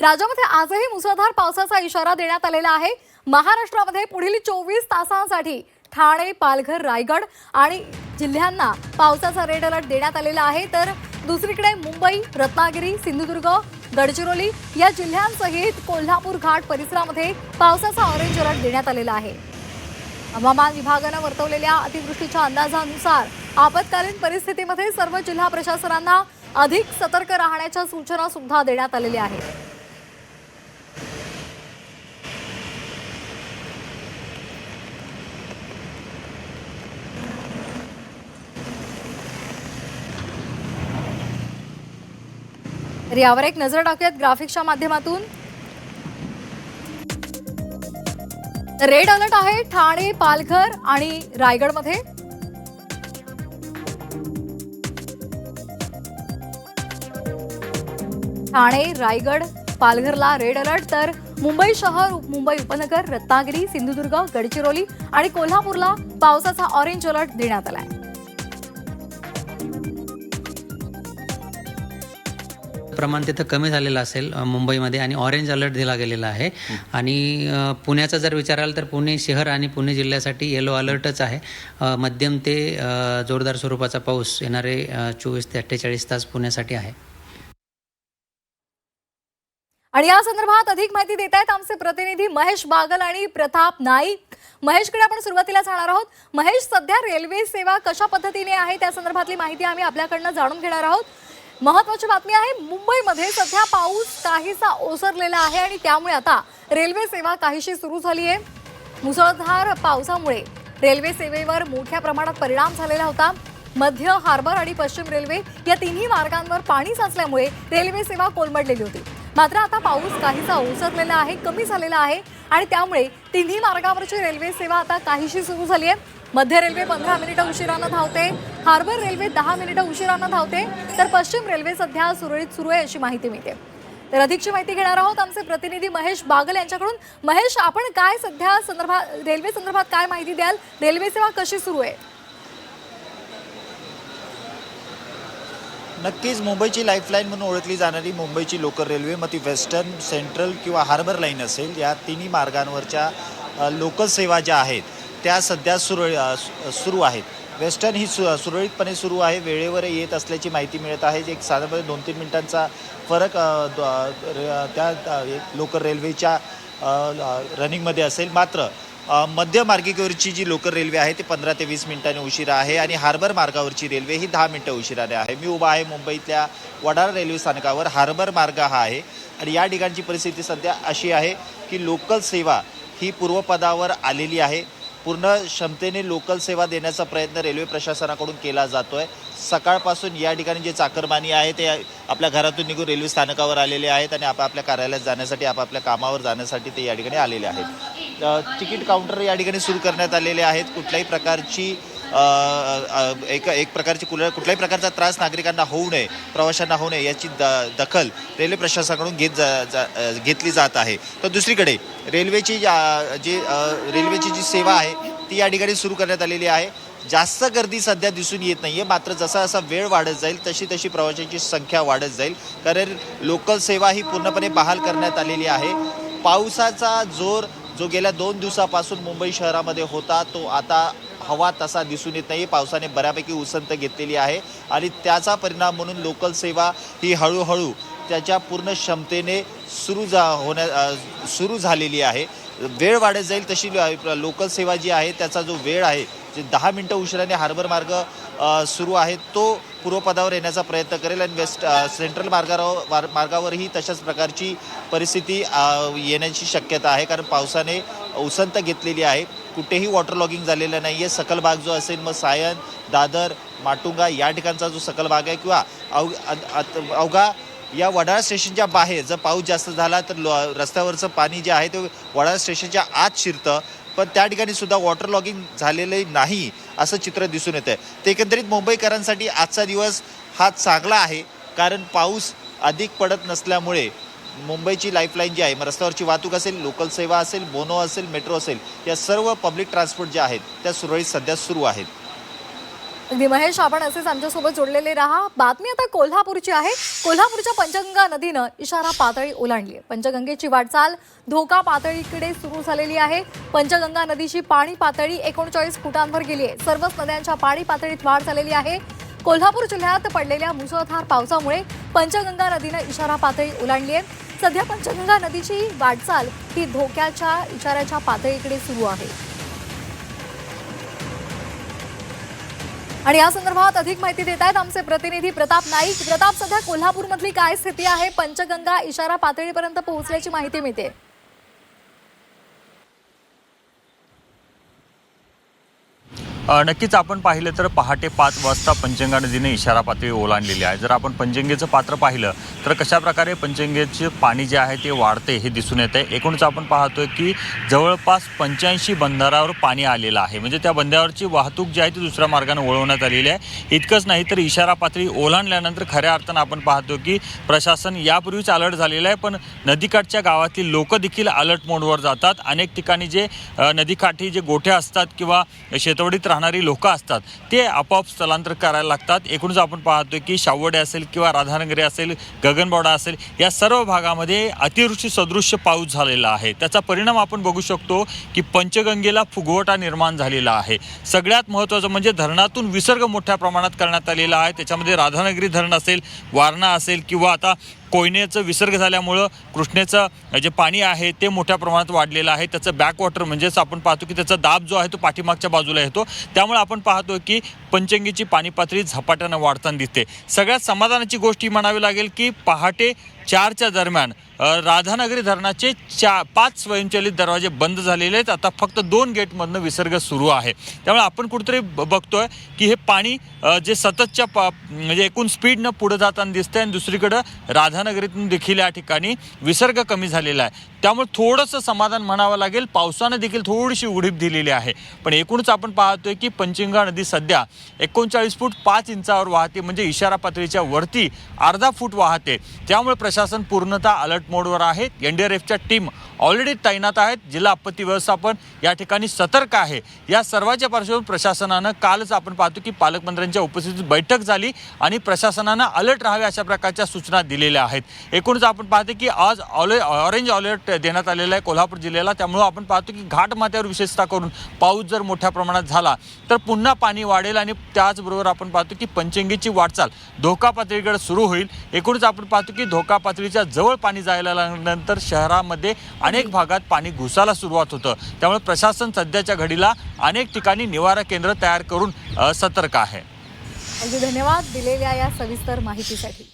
राज्यामध्ये आजही मुसळधार पावसाचा इशारा देण्यात आलेला आहे. महाराष्ट्रामध्ये पुढील चोवीस तासांसाठी ठाणे पालघर रायगड आणि जिल्ह्यांना पावसाचा रेड अलर्ट देण्यात आलेला आहे. तर दुसरीकडे मुंबई रत्नागिरी सिंधुदुर्ग गडचिरोली या जिल्ह्यांसहित कोल्हापूर घाट परिसरामध्ये पावसाचा ऑरेंज अलर्ट देण्यात आलेला आहे. हवामान विभागानं वर्तवलेल्या अतिवृष्टीच्या अंदाजानुसार आपत्कालीन परिस्थितीमध्ये सर्व जिल्हा प्रशासनांना अधिक सतर्क राहण्याच्या सूचना सुद्धा देण्यात आलेल्या आहेत. तर यावर एक नजर टाकूयात ग्राफिक्सच्या माध्यमातून. रेड अलर्ट आहे ठाणे पालघर आणि रायगडमध्ये. ठाणे रायगड पालघरला रेड अलर्ट तर मुंबई शहर मुंबई उपनगर रत्नागिरी सिंधुदुर्ग गडचिरोली आणि कोल्हापूरला पावसाचा ऑरेंज अलर्ट देण्यात आलाय. प्रमाण तिथं कमी झालेलं असेल मुंबईमध्ये आणि ऑरेंज अलर्ट दिला गेलेला आहे. आणि पुण्याचा जर विचाराल तर पुणे शहर आणि पुणे जिल्ह्यासाठी येलो अलर्टच आहे. मध्यम ते जोरदार स्वरूपाचा पाऊस येणारे चोवीस ते अठ्ठेचाळीस तास पुण्यासाठी आहे. आणि या संदर्भात अधिक माहिती देत आहेत आमचे प्रतिनिधी महेश बागल आणि प्रताप नाईक. महेशकडे आपण सुरुवातीला जाणार आहोत. महेश सध्या रेल्वे सेवा कशा पद्धतीने आहे? त्या संदर्भातली माहिती आम्ही आपल्याकडनं जाणून घेणार आहोत. महत्वाची बातमी आहे मुंबईमध्ये सध्या पाऊस काहीसा ओसरलेला आहे आणि त्यामुळे आता रेल्वे सेवा काहीशी सुरू झाली आहे मुसळधार पावसामुळे रेल्वे सेवेवर मोठ्या प्रमाणात परिणाम झालेला होता. मध्य हार्बर आणि पश्चिम रेल्वे या तिन्ही मार्गांवर पाणी साचल्यामुळे रेल्वे सेवा कोलमडलेली होती. मात्र आता पाऊस काहीसा ओसरलेला आहे कमी झालेला आहे आणि त्यामुळे तिन्ही मार्गावरची रेल्वे सेवा आता काहीशी सुरू झाली आहे मध्य रेल्वे पंधरा मिनिटं उशिरानं धावते. हार्बर रेल्वे दहा मिनिटं उशिरानं धावते तर पश्चिम रेल्वे सध्या सुरळीत सुरू आहे अशी माहिती मिळते. तर अधिकची माहिती घेणार आहोत आमचे प्रतिनिधी महेश बागल यांच्याकडून. महेश आपण काय सध्या संदर्भात रेल्वे संदर्भात काय माहिती द्याल? रेल्वे सेवा कशी सुरू आहे? नक्कीच मुंबईची लाईफलाईन म्हणून ओळखली जाणारी मुंबईची लोकल रेल्वे मग ती वेस्टर्न सेंट्रल किंवा हार्बर लाईन असेल या तिन्ही मार्गांवरच्या लोकल सेवा ज्या आहेत त्या सध्या सुरळ सुरू आहेत. वेस्टर्न ही सु सुरळीतपणे सुरू आहे. वेळेवर येत असल्याची माहिती मिळत आहे. एक साधारणपणे दोन तीन मिनिटांचा फरक त्या लोकल रेल्वेच्या रनिंगमध्ये असेल. मात्र मध्य मार्गिकेवरची जी लोकल रेल्वे आहे ती पंधरा ते वीस मिनिटांनी उशिरा आहे आणि हार्बर मार्गावरची रेल्वे ही दहा मिनटं उशिराने आहे. मी उभा आहे मुंबईतल्या वडाळा रेल्वे स्थानकावर. हार्बर मार्ग हा आहे आणि या ठिकाणची परिस्थिती सध्या अशी आहे की लोकल सेवा ही पूर्वपदावर आलेली आहे. पूर्ण क्षमतेने लोकल सेवा देण्याचा प्रयत्न रेल्वे प्रशासनाकडून केला जातो आहे सकाळपासून या ठिकाणी जे चाकरमानी आहे ते आपल्या घरातून निघून रेल्वे स्थानकावर आलेले आहेत आणि आपापल्या कार्यालयात जाण्यासाठी आपापल्या कामावर जाण्यासाठी ते या ठिकाणी आलेले आहेत. तिकीट काउंटर या ठिकाणी सुरू करण्यात आलेले आहेत. कुठल्याही प्रकारची एक एक प्रकारची कुल कुठल्याही प्रकारचा त्रास नागरिकांना होऊ नये प्रवाशांना होऊ नये याची द दखल रेल्वे प्रशासनाकडून घेत जा जा- घेतली जात आहे. तर दुसरीकडे रेल्वेची जी रेल्वेची जी सेवा आहे ती या ठिकाणी सुरू करण्यात आलेली आहे. जास्त गर्दी सध्या दिसून येत नाही आहे मात्र जसा जसा वेळ वाढत जाईल तशी तशी प्रवाशांची संख्या वाढत जाईल. कारण लोकल सेवा ही पूर्णपणे बहाल करण्यात आलेली आहे. पावसाचा जोर जो गेल्या दोन दिवसापासून मुंबई शहरामध्ये होता तो आता हवा तसा दिसून येत नाही. पावसाने बऱ्यापैकी उसंत घेतलेली आहे. आणि त्याचा परिणाम म्हणून लोकल सेवा ही हळूहळू त्याच्या पूर्ण क्षमतेने सुरू जा होण्या सुरू झालेली आहे. वेळ वाढत जाईल तशी लोकल सेवा जी आहे त्याचा जो वेळ आहे जे दहा मिनटं उशिराने हार्बर मार्ग सुरू आहे तो पूर्वपदावर येण्याचा प्रयत्न करेल. आणि वेस्ट सेंट्रल मार्गावर मार- मार्गावरही तशाच प्रकारची परिस्थिती येण्याची शक्यता आहे. कारण पावसाने उसंत घेतलेली आहे. कुठेही वॉटर लॉगिंग झालेलं नाही आहे सकल भाग जो असेल मग सायन दादर माटुंगा या ठिकाणचा जो सकल भाग आहे किंवा अव अवघा या वडाळा स्टेशनच्या बाहेर जर पाऊस जास्त झाला तर लो- रस्त्यावरचं पाणी जे आहे ते वडाळा स्टेशनच्या आत शिरतं. पण त्या ठिकाणी सुद्धा वॉटर लॉगिंग झालेले नाही असं चित्र दिसून येतं आहे ते एकंदरीत मुंबईकरांसाठी आजचा दिवस हा चांगला आहे. कारण पाऊस अधिक पडत नसल्यामुळे मुंबईची लाईफलाईन जी आहे मग रस्त्यावरची वाहतूक असेल लोकल सेवा असेल बोनो असेल मेट्रो असेल या सर्व पब्लिक ट्रान्सपोर्ट ज्या आहेत त्या सुरळीत सध्या सुरू आहेत. अगदी महेश आपण असेच आमच्यासोबत जोडलेले राहा. बातमी आता कोल्हापूरची आहे. कोल्हापूरच्या पंचगंगा नदीनं इशारा पातळी ओलांडली आहे. पंचगंगेची वाटचाल धोका पातळीकडे सुरू झालेली आहे. पंचगंगा नदीची पाणी पातळी एकोणचाळीस फुटांवर गेली आहे. सर्वच नद्यांच्या पाणी पातळीत वाढ झालेली आहे. कोल्हापूर जिल्ह्यात पडलेल्या मुसळधार पावसामुळे पंचगंगा नदीनं इशारा पातळी ओलांडली आहे. सध्या पंचगंगा नदीची वाटचाल ही धोक्याच्या इशाऱ्याच्या पातळीकडे सुरू आहे. आणि या संदर्भात अधिक माहिती देत आहेत आमचे प्रतिनिधी प्रताप नाईक. प्रताप सध्या कोल्हापूरमधली काय स्थिती आहे? पंचगंगा इशारा पातळीपर्यंत पोहोचल्याची माहिती मिळते. नक्कीच आपण पाहिलं तर पहाटे पाच वाजता पंचंगा नदीने इशारा पातळी ओलांडलेली आहे. जर आपण पंचंगेचं पात्र पाहिलं तर कशा प्रकारे पाणी जे आहे ते वाढते हे दिसून येते. एकूणच आपण पाहतोय की जवळपास पंच्याऐंशी बंधारावर पाणी आलेलं आहे. म्हणजे त्या बंधारावरची वाहतूक जी आहे ती दुसऱ्या मार्गाने वळवण्यात आलेली आहे. इतकंच नाही तर इशारा पातळी ओलांडल्यानंतर खऱ्या अर्थानं आपण पाहतो की प्रशासन यापूर्वीच अलर्ट झालेलं आहे. पण नदीकाठच्या गावातील लोक देखील अलर्ट मोडवर जातात. अनेक ठिकाणी जे नदीकाठी जे गोठे असतात किंवा शेतवडीत राहणारी लोकं असतात ते आपोआप स्थलांतर करायला लागतात. एकूणच आपण पाहतोय की शावडे असेल किंवा राधानगरी असेल गगनबावडा असेल या सर्व भागामध्ये अतिवृष्टी सदृश्य पाऊस झालेला आहे. त्याचा परिणाम आपण बघू शकतो की पंचगंगेला फुगवटा निर्माण झालेला आहे. सगळ्यात महत्त्वाचं म्हणजे धरणातून विसर्ग मोठ्या प्रमाणात करण्यात आलेला आहे. त्याच्यामध्ये राधानगरी धरण असेल वारणा असेल किंवा आता कोयनेचं विसर्ग झाल्यामुळं कृष्णेचं जे पाणी आहे ते मोठ्या प्रमाणात वाढलेलं आहे. त्याचं बॅकवॉटर म्हणजेच आपण पाहतो की त्याचा दाब जो आहे तो पाठीमागच्या बाजूला येतो. त्यामुळे आपण पाहतो की पंचंगीची पाणी पातळी झपाट्यानं वाढताना दिसते. सगळ्यात समाधानाची गोष्ट ही म्हणावी लागेल की पहाटे चारच्या दरम्यान राधानगरी धरणाचे चा पाच स्वयंचलित दरवाजे बंद झालेले आहेत. आता फक्त दोन गेटमधनं विसर्ग सुरू आहे. त्यामुळे आपण कुठेतरी ब- बघतोय की हे पाणी जे सततच्या पा म्हणजे एकूण स्पीडनं पुढे जाताना दिसतंय आणि दुसरीकडं राधानगरीतून देखील या ठिकाणी विसर्ग कमी झालेला आहे. त्यामुळे थोडंसं समाधान म्हणावं लागेल. पावसानं देखील थोडीशी उडीप दिलेली आहे. पण एकूणच आपण पाहतोय की पंचिंगा नदी सध्या एकोणचाळीस फूट पाच इंचावर वाहते. म्हणजे इशारा पातळीच्या वरती अर्धा फूट वाहते. त्यामुळे प्रशासन पूर्णतः अलर्ट मोडवर आहे. एन डी आर एफच्या टीम ऑलरेडी तैनात आहेत. जिल्हा आपत्ती व्यवस्थापन या ठिकाणी सतर्क आहे. या सर्वाच्या पार्श्वभूमीवर प्रशासनानं कालच आपण पाहतो की पालकमंत्र्यांच्या उपस्थितीत बैठक झाली आणि प्रशासनानं अलर्ट राहावे अशा प्रकारच्या सूचना दिलेल्या आहेत. एकूणच आपण पाहतो की आज ऑले ऑरेंज अलर्ट देण्यात आलेला आहे कोल्हापूर जिल्ह्याला. त्यामुळं आपण पाहतो की घाट माथ्यावर विशेषतः करून पाऊस जर मोठ्या प्रमाणात झाला तर पुन्हा पाणी वाढेल आणि त्याचबरोबर आपण पाहतो की पंचंगीची वाटचाल धोका पातळीकडे सुरू होईल. एकूणच आपण पाहतो की धोका पातळीच्या जवळ पाणी जायला लागल्यानंतर शहरामध्ये अनेक भागात पाणी घुसायला सुरुवात होतं. त्यामुळे प्रशासन सध्याच्या घडीला अनेक ठिकाणी निवारा केंद्र तयार करून सतर्क आहे. अगदी धन्यवाद दिलेल्या या सविस्तर माहितीसाठी.